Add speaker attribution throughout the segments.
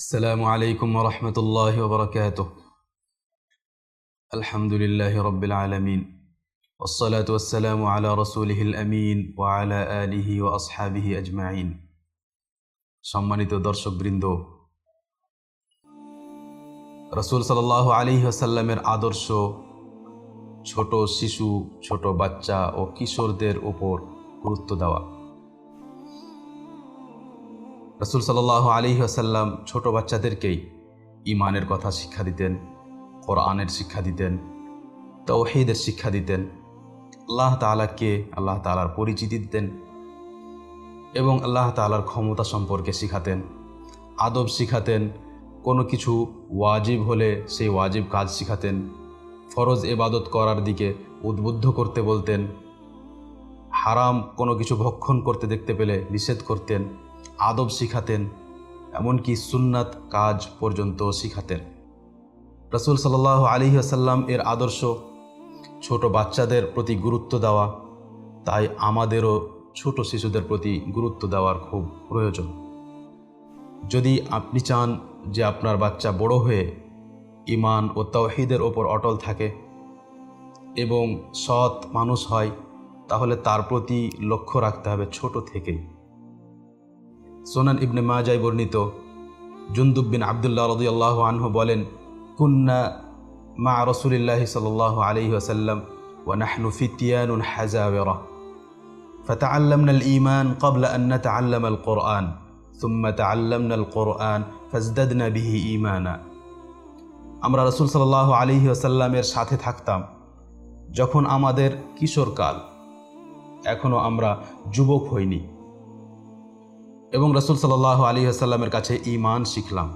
Speaker 1: السلام عليكم ورحمة الله وبركاته الحمد لله رب العالمين والصلاة والسلام على رسوله الأمين وعلى آله وأصحابه أجمعين সম্মানিত দর্শকবৃন্দ রসুল সাল্লাহ আলী আসাল্লামের আদর্শ ছোট শিশু ছোট বাচ্চা ও কিশোরদের উপর গুরুত্ব দেওয়া রসুল সাল্লাহ আলী আসাল্লাম ছোট বাচ্চাদেরকেই ইমানের কথা শিক্ষা দিতেন, কোরআনের শিক্ষা দিতেন, তৌহিদের শিক্ষা দিতেন। আল্লাহ তালাকে আল্লাহ তালার পরিচিতি দিতেন এবং আল্লাহ তালার ক্ষমতা সম্পর্কে শিখাতেন, আদব শিখাতেন, কোনো কিছু ওয়াজিব হলে সেই ওয়াজিব কাজ শিখাতেন, ফরজ এবাদত করার দিকে উদ্বুদ্ধ করতে বলতেন, হারাম কোনো কিছু ভক্ষণ করতে দেখতে পেলে নিষেধ করতেন। আদব শিখাতেন, এমনকি সুন্নাত কাজ পর্যন্ত শিখাতেন। রসুল সাল্লাহ আলী আসাল্লাম এর আদর্শ, ছোট বাচ্চাদের প্রতি গুরুত্ব দেওয়া, তাই আমাদেরও ছোট শিশুদের প্রতি গুরুত্ব দেওয়ার খুব প্রয়োজন। যদি আপনি চান যে আপনার বাচ্চা বড় হয়ে ইমান ও তৌহিদের ওপর অটল থাকে এবং সৎ মানুষ হয়, তাহলে তার প্রতি লক্ষ্য রাখতে হবে ছোট থেকেই। সোনান ইবনে মাজাই বর্ণিত জুন্দুব বিন আবদুল্লাহ রদিয়াল্লাহ আনহু বলেন কুন্না মা রসুলিল্লাহ সাল আলী ওসাল্লাম ونحن فتيان حزاورة فتعلمنا الإيمان قبل أن نتعلم القرآن ثم تعلمنا القرآن فازددنا به إيمانا আমরা রসুল সাল্লাহ আলী আসাল্লামের সাথে থাকতাম যখন আমাদের কিশোরকাল এখনও আমরা যুবক হইনি এবং রসুল সাল্লাহ আলী আসাল্লামের কাছে ইমান শিখলাম।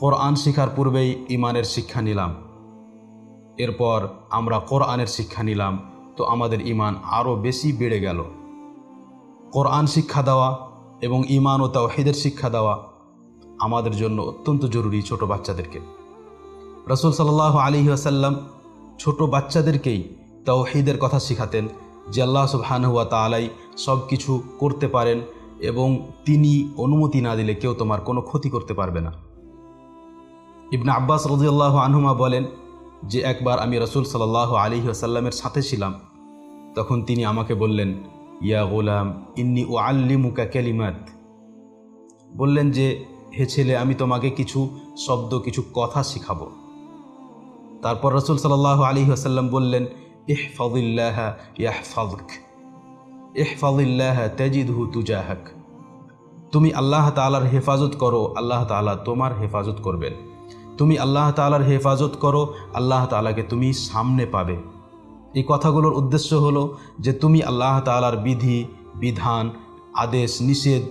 Speaker 1: কোরআন শিখার পূর্বেই ইমানের শিক্ষা নিলাম। এরপর আমরা কোরআনের শিক্ষা নিলাম, তো আমাদের ইমান আরও বেশি বেড়ে গেল। কোরআন শিক্ষা দেওয়া এবং ইমান ও তাওহিদের শিক্ষা দেওয়া আমাদের জন্য অত্যন্ত জরুরি ছোট বাচ্চাদেরকে। রসুল সাল্লাহ আলী আসাল্লাম ছোট বাচ্চাদেরকেই তাওহিদের কথা শিখাতেন, যে আল্লাহ সুবহানহুয়া তালাই সব কিছু করতে পারেন এবং তিনি অনুমতি না দিলে কেউ তোমার কোনো ক্ষতি করতে পারবে না। ইবনা আব্বাস রদিয়াল্লাহ আনহুমা বলেন যে একবার আমি রসুল সাল্লাহ আলী আসাল্লামের সাথে ছিলাম, তখন তিনি আমাকে বললেন, ইয়া গোলাম, ইন্নি ও আল্লিমুকা ক্যালিমাত বললেন যে, হে ছেলে, আমি তোমাকে কিছু শব্দ, কিছু কথা শিখাবো। তারপর রসুল সাল্লাহ আলী আসাল্লাম বললেন ইহফাদিল্লাহ ইয়াহফাদক ইহফাদিল্লাহ তেজিদহু তুজাহাক। তুমি আল্লাহ তালার হেফাজত করো, আল্লাহ তালা তোমার হেফাজত করবেন তুমি আল্লাহ তালার হেফাজত করো, আল্লাহ তালাকে তুমি সামনে পাবে। এই কথাগুলোর উদ্দেশ্য হলো যে তুমি আল্লাহ তালার বিধি, বিধান, আদেশ, নিষেধ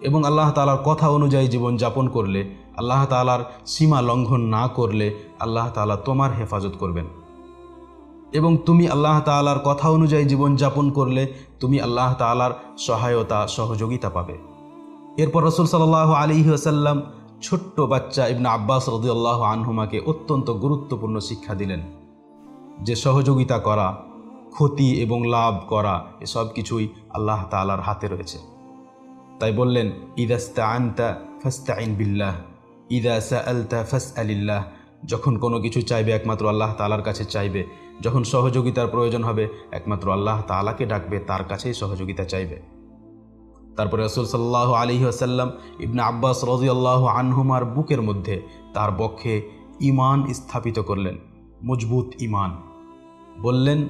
Speaker 1: এবং আল্লাহ তালার কথা অনুযায়ী জীবন যাপন করলে, আল্লাহ তালার সীমা লঙ্ঘন না করলে আল্লাহ তালা তোমার হেফাজত করবেন। এবং তুমি আল্লাহ তালার কথা অনুযায়ী জীবন যাপন করলে তুমি আল্লাহ তালার সহায়তা, সহযোগিতা পাবে। এরপর রসুল সাল্লাহ আলী আসাল্লাম ছোট্ট বাচ্চা ইবনা আব্বাস রদিয়াল্লাহ আনহুমাকে অত্যন্ত গুরুত্বপূর্ণ শিক্ষা দিলেন। যে সহযোগিতা করা, ক্ষতি এবং লাভ করা, এসব কিছুই আল্লাহ তালার হাতে রয়েছে। তাই বললেন ইদাস্তা আনতা ফাস্তা আইন বিল্লাহ, ইদা সা আলতা ফাস আলিল্লাহ যখন কোনো কিছু চাইবে, একমাত্র আল্লাহ তালার কাছে চাইবে যখন সহযোগিতার প্রয়োজন হবে, একমাত্র আল্লাহ তালাকে ডাকবে, তার কাছেই সহযোগিতা চাইবে। তারপরে রসুল সাল্লাহ আলী আসাল্লাম ইবনা আব্বাস রজি আল্লাহ আনহুমার বুকের মধ্যে তার পক্ষে ইমান স্থাপিত করলেন, মজবুত ইমান বললেন,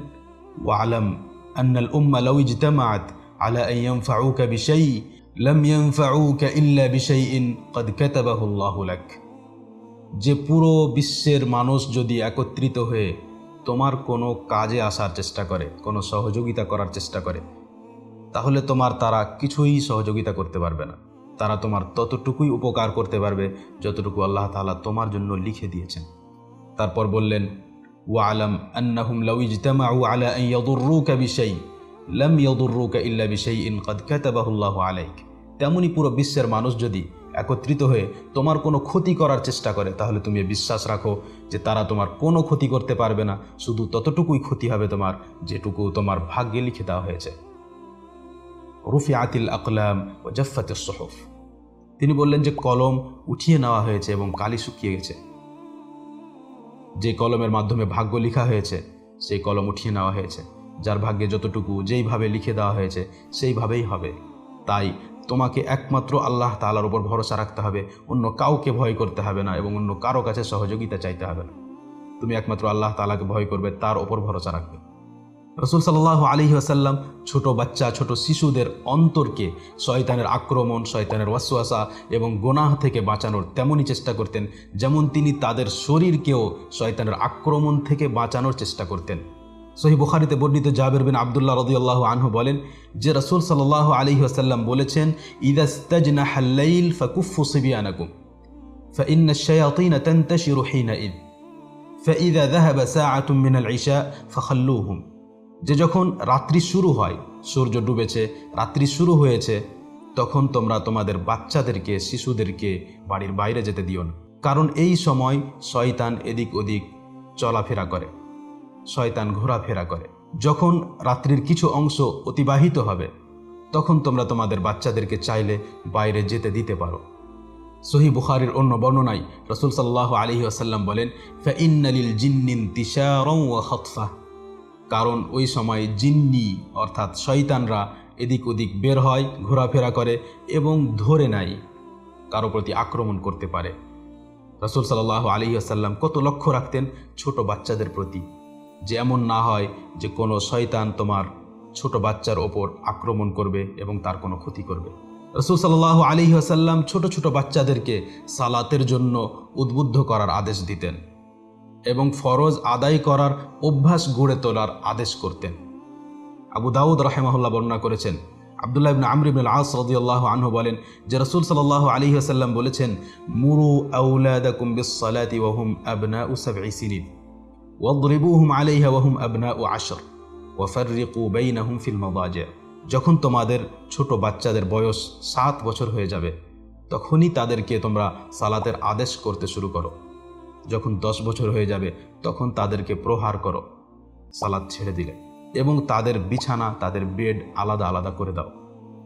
Speaker 1: ওয়ালম আন্নাল উম্মা লউ ইজতামাত আলা আইয়াম ফাউকা বিশাই, লাম ইয়ানফাউকা ইল্লা বিশাইইন কদ কাতাবাহু আল্লাহু লাক। যে পুরো বিশ্বের মানুষ যদি একত্রিত হয়ে তোমার কোনো কাজে আসার চেষ্টা করে, কোনো সহযোগিতা করার চেষ্টা করে, তাহলে তোমার তারা কিছুই সহযোগিতা করতে পারবে না। তারা তোমার ততটুকুই উপকার করতে পারবে যতটুকু আল্লাহ তালা তোমার জন্য লিখে দিয়েছেন। তারপর বললেন, ওয়ালাম আন্নাহুম লাউইজতামাউ আলা আন ইয়াদুররুকা বিশাই, লাম ইয়াদুররুকা ইল্লা বিশাইইন, কদ কাতাবাহুল্লাহু আলাইক। তেমনি পুরো বিশ্বের মানুষ যদি একত্রিত হয়ে তোমার কোনো ক্ষতি করার চেষ্টা করে, তাহলে তুমি বিশ্বাস রাখো যে তারা তোমার কোনো ক্ষতি করতে পারবে না, শুধু ততটুকুই ক্ষতি হবে তোমার, যেটুকু তোমার ভাগ্যে লিখে দেওয়া হয়েছে। রুফি আতিল আকলাম ও জফাতের সহফ। তিনি বললেন যে কলম উঠিয়ে নেওয়া হয়েছে এবং কালি শুকিয়ে গেছে। যে কলমের মাধ্যমে ভাগ্য লিখা হয়েছে, সেই কলম উঠিয়ে নেওয়া হয়েছে। যার ভাগ্যে যতটুকু যেইভাবে লিখে দেওয়া হয়েছে, সেইভাবেই হবে। তাই তোমাকে একমাত্র আল্লাহ তালার উপর ভরসা রাখতে হবে। অন্য কাউকে ভয় করতে হবে না এবং অন্য কারও কাছে সহযোগিতা চাইতে হবে না। তুমি একমাত্র আল্লাহ তাআলাকে ভয় করবে, তার ওপর ভরসা রাখবে। রসুল সাল্লাহ আলী আসাল্লাম ছোট বাচ্চা, ছোট শিশুদের অন্তরকে শয়তানের আক্রমণ, শয়তানের ওয়াসওয়াসা এবং গোনাহ থেকে বাঁচানোর তেমনই চেষ্টা করতেন, যেমন তিনি তাদের শরীরকেও শয়তানের আক্রমণ থেকে বাঁচানোর চেষ্টা করতেন। সহি বুখারিতে বর্ণিত জাবের বিন আবদুল্লাহ রদিয়াল্লাহ আনহু বলেন যে রসুল সাল্লাহ আলী আসাল্লাম বলেছেন ইদাস্তাজনা হাল্লাইল ফাকুফু সিবিয়ানাকুম فإن الشياطين تنتشر حينئذ فإذا ذهب ساعة من العشاء فخلوهم যে যখন রাত্রি শুরু হয় সূর্য ডুবেছে রাত্রি শুরু হয়েছে তখন তোমরা তোমাদের বাচ্চাদেরকে শিশুদেরকে বাড়ির বাইরে যেতে দিও না কারণ এই সময় শয়তান এদিক ওদিক চলাফেরা করে শয়তান ঘোরাফেরা করে। যখন রাত্রির কিছু অংশ অতিবাহিত হবে, তখন তোমরা তোমাদের বাচ্চাদেরকে চাইলে বাইরে যেতে দিতে পারো। সহি বুখারির অন্য বর্ণনায় রসুল সাল্লাহ আলহি আসাল্লাম বলেন, ফাইন্নালিল জিন্নিন তিসারং ও হতফা কারণ ওই সময় জিন্নি, অর্থাৎ শয়তানরা এদিক ওদিক বের হয়, ঘোরাফেরা করে এবং ধরে নেয়, কারও প্রতি আক্রমণ করতে পারে। রসুল সাল্লাহ আলী আসাল্লাম কত লক্ষ্য রাখতেন ছোট বাচ্চাদের প্রতি। যে এমন না হয় যে কোনো শয়তান তোমার ছোট বাচ্চার ওপর আক্রমণ করবে এবং তার কোনো ক্ষতি করবে। রসুল সাল্লাহ আলী আসাল্লাম ছোট ছোট বাচ্চাদেরকে সালাতের জন্য উদ্বুদ্ধ করার আদেশ দিতেন এবং ফরজ আদায় করার অভ্যাস গড়ে তোলার আদেশ করতেন। আবু দাউদ রাহেমাহুল্লাহ বর্ণনা করেছেন, আবদুল্লাহ ইবনে আমর ইবনে আস আনহু বলেন, যে রাসূল সাল্লাল্লাহু আলাইহি ওয়াসাল্লাম বলেছেন, মুরু আওলাদাকুম বিস-সালাতি ওয়া হুম আবনাউ ওয়াদরিবুহুম আলাইহা ওয়া হুম আবনাউ আশর, ওয়া ফাররিকু বাইনাহুম ফিল মাদাজি যখন তোমাদের ছোট বাচ্চাদের বয়স সাত বছর হয়ে যাবে, তখনই তাদেরকে তোমরা সালাতের আদেশ করতে শুরু করো। যখন দশ বছর হয়ে যাবে, তখন তাদেরকে প্রহার করো সালাদ ছেড়ে দিলে। এবং তাদের বিছানা, তাদের বেড আলাদা আলাদা করে দাও।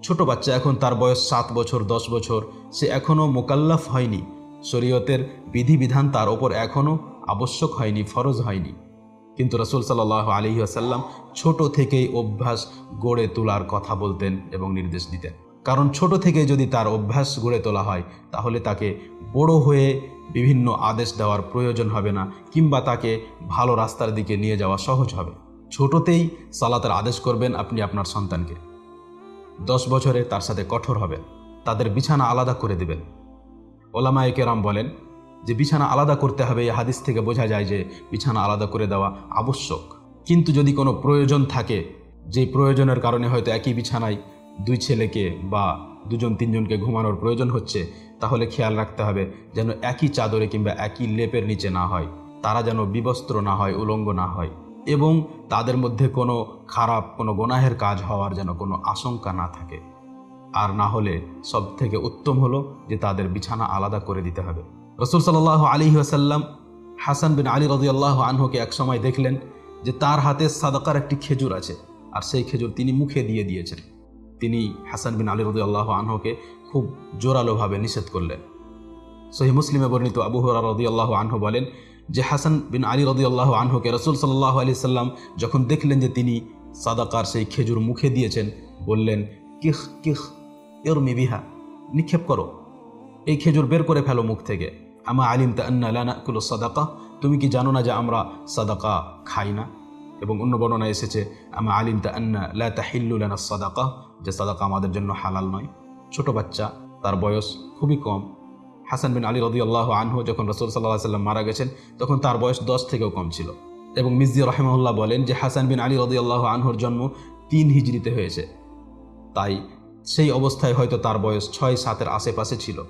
Speaker 1: ছোট বাচ্চা এখন তার বয়স সাত বছর, দশ বছর, সে এখনও মোকাল্লাফ হয়নি। শরীয়তের বিধিবিধান তার ওপর এখনও আবশ্যক হয়নি, ফরজ হয়নি। কিন্তু রসুল সাল্লাহ আলী আসাল্লাম ছোট থেকেই অভ্যাস গড়ে তোলার কথা বলতেন এবং নির্দেশ দিতেন। কারণ ছোট থেকে যদি তার অভ্যাস গড়ে তোলা হয়, তাহলে তাকে বড় হয়ে বিভিন্ন আদেশ দেওয়ার প্রয়োজন হবে না, কিংবা তাকে ভালো রাস্তার দিকে নিয়ে যাওয়া সহজ হবে। ছোটতেই সালাতের আদেশ করবেন আপনি আপনার সন্তানকে। দশ বছরে তার সাথে কঠোর হবেন, তাদের বিছানা আলাদা করে দেবেন। ওলামায়ে কেরাম বলেন যে বিছানা আলাদা করতে হবে, এই হাদিস থেকে বোঝা যায় যে বিছানা আলাদা করে দেওয়া আবশ্যক। কিন্তু যদি কোনো প্রয়োজন থাকে, যে প্রয়োজনের কারণে হয়তো একই বিছানায় দুই ছেলেকে বা দুজন, তিনজনকে ঘুমানোর প্রয়োজন হচ্ছে, তাহলে খেয়াল রাখতে হবে যেন একই চাদরে কিংবা একই লেপের নিচে না হয়। তারা যেন বিবস্ত্র না হয়, উলঙ্গ না হয় এবং তাদের মধ্যে কোনো খারাপ, কোনো গোনাহের কাজ হওয়ার যেন কোনো আশঙ্কা না থাকে। আর না হলে সব থেকে উত্তম হলো যে তাদের বিছানা আলাদা করে দিতে হবে। রসুল সাল্লাহ আলী আসাল্লাম হাসান বিন আলী রদিয়াল্লাহ আনহুকে একসময় দেখলেন যে তার হাতে সাদাকার একটি খেজুর আছে আর সেই খেজুর তিনি মুখে দিয়ে দিয়েছেন। তিনি হাসান বিন আলী রদি আল্লাহ আনহকে খুব জোরালোভাবে নিষেধ করলেন। সহি মুসলিমে বর্ণিত আবু হরা রদি আল্লাহ আনহু বলেন যে হাসান বিন আলী রদি আল্লাহ আনহুকে রসুল সাল্লাহ আলি সাল্লাম যখন দেখলেন যে তিনি সাদাকার সেই খেজুর মুখে দিয়েছেন, বললেন, কিহ কিহ এরমি বিহা, নিক্ষেপ করো। এই খেজুর বের করে ফেলো মুখ থেকে। আমা আলিম তা আন্না লানাকুল সাদাকা তুমি কি জানো না যে আমরা সাদাকা খাই না? এবং অন্য বর্ণনা এসেছে আমা আলিম তা আন্না লা তাহিল্লু লানা সাদাকা যে সাদাকা আমাদের জন্য হালাল নয়। ছোট বাচ্চা, তার বয়স খুবই কম। হাসান বিন আলী রদি আনহু যখন রসুল সাল্লাহ সাল্লাম মারা গেছেন, তখন তার বয়স দশ থেকেও কম ছিল। এবং মিসদি রহেমাউল্লাহ বলেন যে, হাসান বিন আলী রদি আল্লাহ আনহুর জন্ম তিন হিজড়িতে হয়েছে। তাই সেই অবস্থায় হয়তো তার বয়স ছয় সাতের আশেপাশে ছিল।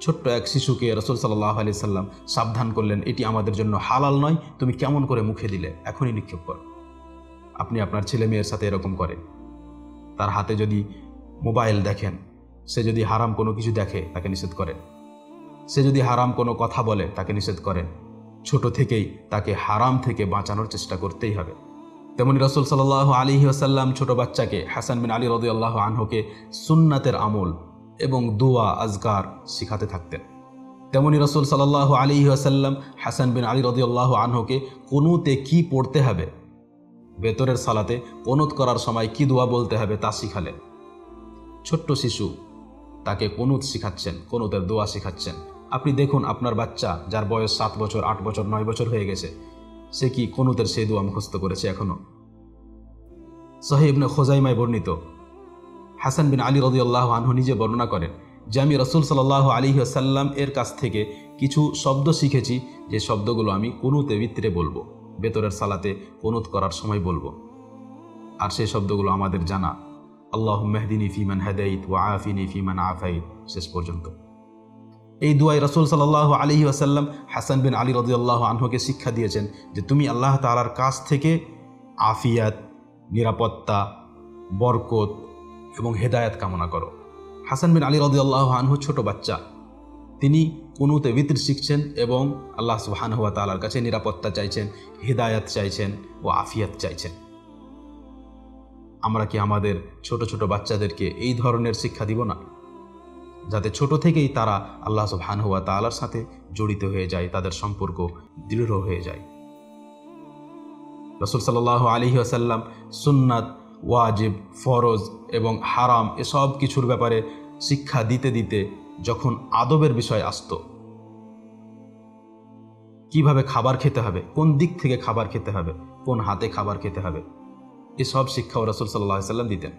Speaker 1: ছোট্ট এক শিশুকে রসুল সাল্লাহ আলি সাল্লাম সাবধান করলেন, এটি আমাদের জন্য হালাল নয়, তুমি কেমন করে মুখে দিলে? এখনই নিক্ষেপ করো। আপনি আপনার ছেলে মেয়ের সাথে এরকম করেন তার হাতে যদি মোবাইল দেখেন, সে যদি হারাম কোনো কিছু দেখে, তাকে নিষেধ করেন সে যদি হারাম কোনো কথা বলে, তাকে নিষেধ করেন ছোট থেকেই তাকে হারাম থেকে বাঁচানোর চেষ্টা করতেই হবে। তেমনি রসুল সাল্লাহ আলী আসাল্লাম ছোট বাচ্চাকে হাসান বিন আলী রদি আল্লাহ আনহুকে সুন্নাতের আমল এবং দোয়া আজগার শিখাতে থাকতেন। তেমনি রসুল সাল্লাহ আলী আসাল্লাম হাসান বিন আলী রদিউল্লাহ আনহুকে, কোনুতে কি পড়তে হবে? বেতরের সালাতে কনুত করার সময় কি দোয়া বলতে হবে তা শিখালেন। ছোট্ট শিশু, তাকে কনুত শিখাচ্ছেন, কনুতের দোয়া শিখাচ্ছেন। আপনি দেখুন আপনার বাচ্চা, যার বয়স সাত বছর, আট বছর, নয় বছর হয়ে গেছে, সে কি কনুতের সেই দোয়া মুখস্থ করেছে এখনও সাহেবনে খোজাইমায় বর্ণিত হাসান বিন আলী রদিউল্লাহ আনহু নিজে বর্ণনা করেন, যে আমি রসুল সাল্লাহ আলী আসাল্লাম এর কাছ থেকে কিছু শব্দ শিখেছি, যে শব্দগুলো আমি কনুতে, ভিতরে বলব বেতরের সালাতে কনুত করার সময় বলব। আর সেই শব্দগুলো আমাদের জানা। আল্লাহ মেহদিনী ফিমান হেদাইত ও আফিনী ফিমান আফাইত। শেষ পর্যন্ত। এই দুয়াই রসুল সাল্লাহ আলী আসাল্লাম হাসান বিন আলী রদিউল্লাহ আনহুকে শিক্ষা দিয়েছেন, যে তুমি আল্লাহ তালার কাছ থেকে আফিয়াত, নিরাপত্তা, বরকত এবং হেদায়াত কামনা করো। হাসান বিন আলী রদিউল্লাহ আনহু ছোট বাচ্চা। তিনি কুনুতে বিতির শিখছেন এবং আল্লাহ সুহান হুয়া তালার কাছে নিরাপত্তা চাইছেন, হেদায়াত চাইছেন ও আফিয়াত চাইছেন। আমরা কি আমাদের ছোট ছোট বাচ্চাদেরকে এই ধরনের শিক্ষা দিব না? যাতে ছোট থেকেই তারা আল্লাহ সুবহান হুয়া তালার সাথে জড়িত হয়ে যায়, তাদের সম্পর্ক দৃঢ় হয়ে যায়। রসুল সাল্লাহ আলহি আসাল্লাম সুন্নাত ওয়াজিব, ফরজ এবং হারাম এসব কিছুর ব্যাপারে শিক্ষা দিতে দিতে যখন আদবের বিষয় আসত, কীভাবে খাবার খেতে হবে, কোন দিক থেকে খাবার খেতে হবে, কোন হাতে খাবার খেতে হবে, এসব শিক্ষাও রসুল সাল্লাহ সাল্লাম দিতেন।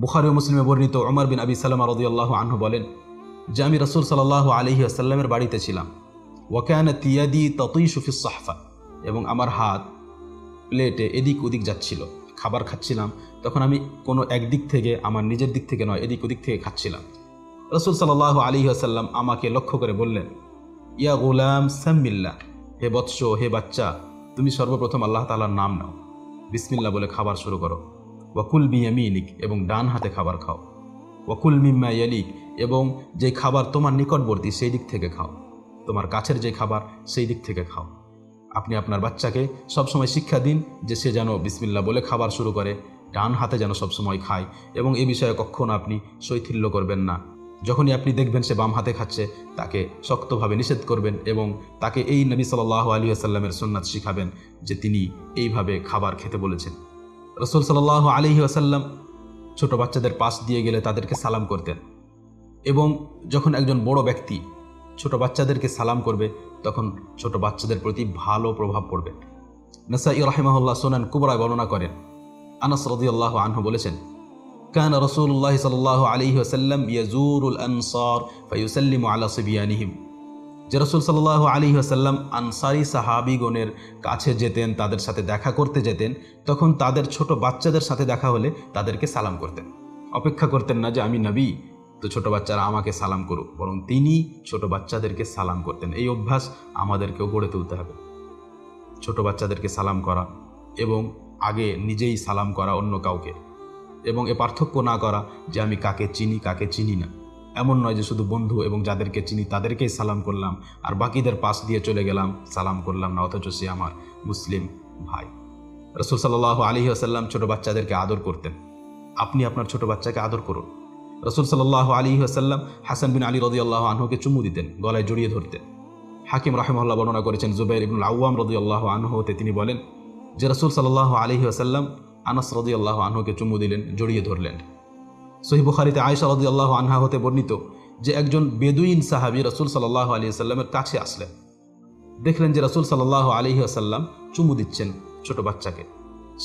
Speaker 1: বুখারি ও মুসলিমে বর্ণিত ওমর বিন আবি সাল্লাম রদিয়াল্লাহ আনহু বলেন, যে আমি রসুল সাল্লাহ আলহি আসাল্লামের বাড়িতে ছিলাম, ওয়াকান তিয়াদি ততই সুফি সাহফা এবং আমার হাত, প্লেটে এদিক ওদিক যাচ্ছিল। খাবার খাচ্ছিলাম, তখন আমি কোনো একদিক থেকে, আমার নিজের দিক থেকে নয়, এদিক ওদিক থেকে খাচ্ছিলাম। রসুল সাল্লাহ আলী আসাল্লাম আমাকে লক্ষ্য করে বললেন, ইয়া গোলাম সাম্মিল্লা, হে বৎস, হে বাচ্চা, তুমি সর্বপ্রথম আল্লাহ তালার নাম নাও। বিসমিল্লা বলে খাবার শুরু করো। ওয়াকুল বিয়ামিনিক এবং ডান হাতে খাবার খাও। ওয়াকুল মিম্মা ইয়ালিক এবং যে খাবার তোমার নিকটবর্তী, সেই দিক থেকে খাও। তোমার কাছের যে খাবার, সেই দিক থেকে খাও। আপনি আপনার বাচ্চাকে সবসময় শিক্ষা দিন যে সে যেন বিসমিল্লা বলে খাবার শুরু করে, ডান হাতে যেন সবসময় খায় এবং এ বিষয়ে কখনো আপনি শৈথিল্য করবেন না। যখনই আপনি দেখবেন সে বাম হাতে খাচ্ছে, তাকে শক্তভাবে নিষেধ করবেন এবং তাকে এই নবী সাল্লাহ আলী আসাল্লামের সুন্নাত শিখাবেন যে তিনি এইভাবে খাবার খেতে বলেছেন। রসুল সাল্লাহ আলী আসাল্লাম ছোট বাচ্চাদের পাশ দিয়ে গেলে তাদেরকে সালাম করতেন এবং যখন একজন বড় ব্যক্তি ছোট বাচ্চাদেরকে সালাম করবে তখন ছোট বাচ্চাদের প্রতি ভালো প্রভাব পড়বে। নাসাই রাহিমাহুল্লাহ সোনান কুবরায় বর্ণনা করেন, আনাস রদিয়াল্লাহ আনহু বলেছেন, কান রসুল্লাহ সাল্লাহ আলী আসাল্লাম ইয়াজুরুল আনসার ফাইউসাল্লিম আলা সিবিয়ানিহিম। যে রসুল সাল্লাহ আলী আসাল্লাম আনসারি সাহাবিগণের কাছে যেতেন, তাদের সাথে দেখা করতে যেতেন, তখন তাদের ছোট বাচ্চাদের সাথে দেখা হলে তাদেরকে সালাম করতেন। অপেক্ষা করতেন না যে আমি নবী তো ছোট বাচ্চারা আমাকে সালাম করুক, বরং তিনি ছোট বাচ্চাদেরকে সালাম করতেন। এই অভ্যাস আমাদেরকেও গড়ে তুলতে হবে। ছোট বাচ্চাদেরকে সালাম করা এবং আগে নিজেই সালাম করা অন্য কাউকে এবং এ পার্থক্য না করা যে আমি কাকে চিনি কাকে চিনি না। এমন নয় যে শুধু বন্ধু এবং যাদেরকে চিনি তাদেরকেই সালাম করলাম আর বাকিদের পাশ দিয়ে চলে গেলাম, সালাম করলাম না, অথচ সে আমার মুসলিম ভাই। রসুল সাল্লাহ আলী আসাল্লাম ছোটো বাচ্চাদেরকে আদর করতেন। আপনি আপনার ছোট বাচ্চাকে আদর করুন। রসুল সাল্লাহ আলী আসাল্লাম হাসান বিন আলী রদি আল্লাহ আনহুকে চুমু দিতেন, গলায় জড়িয়ে ধরতেন। হাকিম রাহেমল্লাহ বর্ণনা করেছেন জুবাইর ইবনুল আউয়াম রদি আল্লাহ আনহুতে তিনি বলেন, যে রসুল সাল্লাহ আলী আসাল্লাম আনাস রদি আল্লাহ আনহুকে চুমু দিলেন, জড়িয়ে ধরলেন। সহি বুখারিতে আয়সা রদি আল্লাহ আনহা হতে বর্ণিত যে একজন বেদুইন সাহাবি রসুল সাল্লাহ আলী আসাল্লামের কাছে আসলেন। দেখলেন যে রসুল সাল্লাহ আলী আসাল্লাম চুমু দিচ্ছেন ছোট বাচ্চাকে।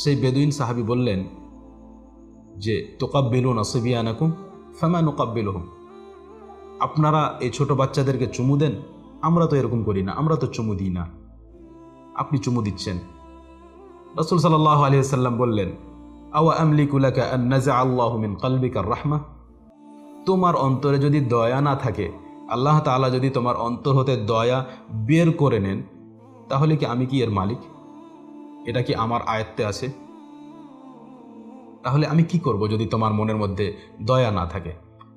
Speaker 1: সেই বেদুইন সাহাবি বললেন যে, তোকাব্বিলুন আসবিয়ানাকুম ফামা নোকাব্বিলহুম। আপনারা এই ছোট বাচ্চাদেরকে চুমু দেন, আমরা তো এরকম করি না, আমরা তো চুমু দিই না। আপনি চুমু দিচ্ছেন। রসুল সাল্লাহ আলী সাল্লাম বললেন, আওয়া আমলিকুলাকা আল্লাহ মিন কালবিকার রাহমা? তোমার অন্তরে যদি দয়া না থাকে, আল্লাহ তাআলা যদি তোমার অন্তর হতে দয়া বের করে নেন, তাহলে কি আমি কি এর মালিক? এটা কি আমার আয়ত্তে আছে? তাহলে আমি কি করব যদি তোমার মনের মধ্যে দয়া না থাকে?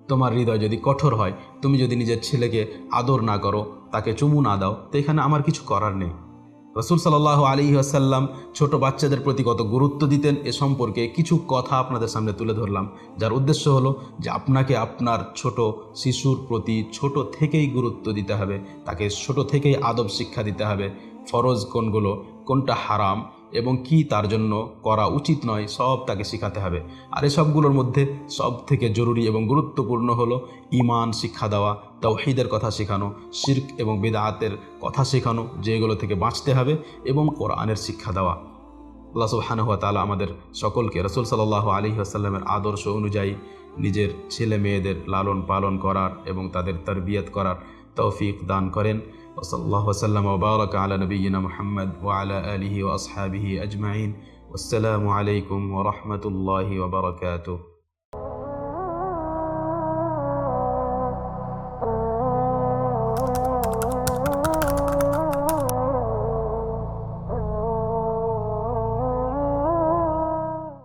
Speaker 1: তোমার হৃদয় যদি কঠোর হয়, তুমি যদি নিজের ছেলেকে আদর না করো, তাকে চুমু না দাও, তো এখানে আমার কিছু করার নেই। রসুল সাল্লাহ আলী আসাল্লাম ছোট বাচ্চাদের প্রতি কত গুরুত্ব দিতেন, এ সম্পর্কে কিছু কথা আপনাদের সামনে তুলে ধরলাম, যার উদ্দেশ্য হলো যে আপনাকে আপনার ছোট শিশুর প্রতি ছোট থেকেই গুরুত্ব দিতে হবে, তাকে ছোট থেকেই আদব শিক্ষা দিতে হবে। ফরজ কোনগুলো? কোনটা হারাম? এবং কি তার জন্য করা উচিত নয়, সব তাকে শেখাতে হবে। আর এসবগুলোর মধ্যে সব থেকে জরুরি এবং গুরুত্বপূর্ণ হলো ইমান শিক্ষা দেওয়া, তাওহিদের কথা শেখানো, শির্ক এবং বেদাহাতের কথা শেখানো, যেগুলো থেকে বাঁচতে হবে এবং কোরআনের শিক্ষা দেওয়া। আল্লাহ সুবহানাহু ওয়া তাআলা আমাদের সকলকে রসুল সাল্লাহ আলী আসাল্লামের আদর্শ অনুযায়ী নিজের ছেলে মেয়েদের লালন পালন করার এবং তাদের তরবিয়ত করার তৌফিক দান করেন। وصلى الله وسلم وبارك على نبينا محمد وعلى آله وأصحابه أجمعين. والسلام عليكم ورحمة الله وبركاته.